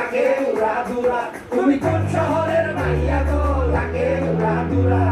তাকে উড়া দুরা। তুমি কোন শহরের মাইয়া গো? তাকে উড়া দুরা।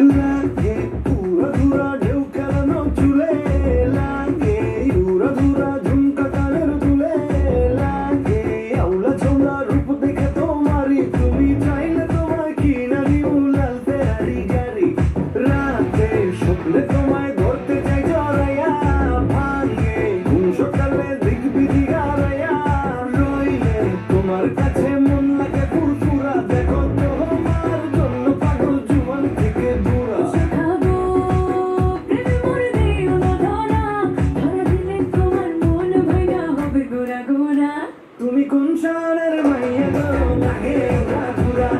লাগে, পুরা ধুরা ঢেউ খেলানো চুলে লাগে উড়া তুমি চাইলে তোমার কিনা নিউ লাল ফেরারি গাড়ি। রাতে স্বপ্নে তোমায় ধরতে চাই জরাইয়া ভাঙে ঘুম সকালে দিক বিদিগা রইলে তোমার কাছে कुन सानर मैयाको लागेर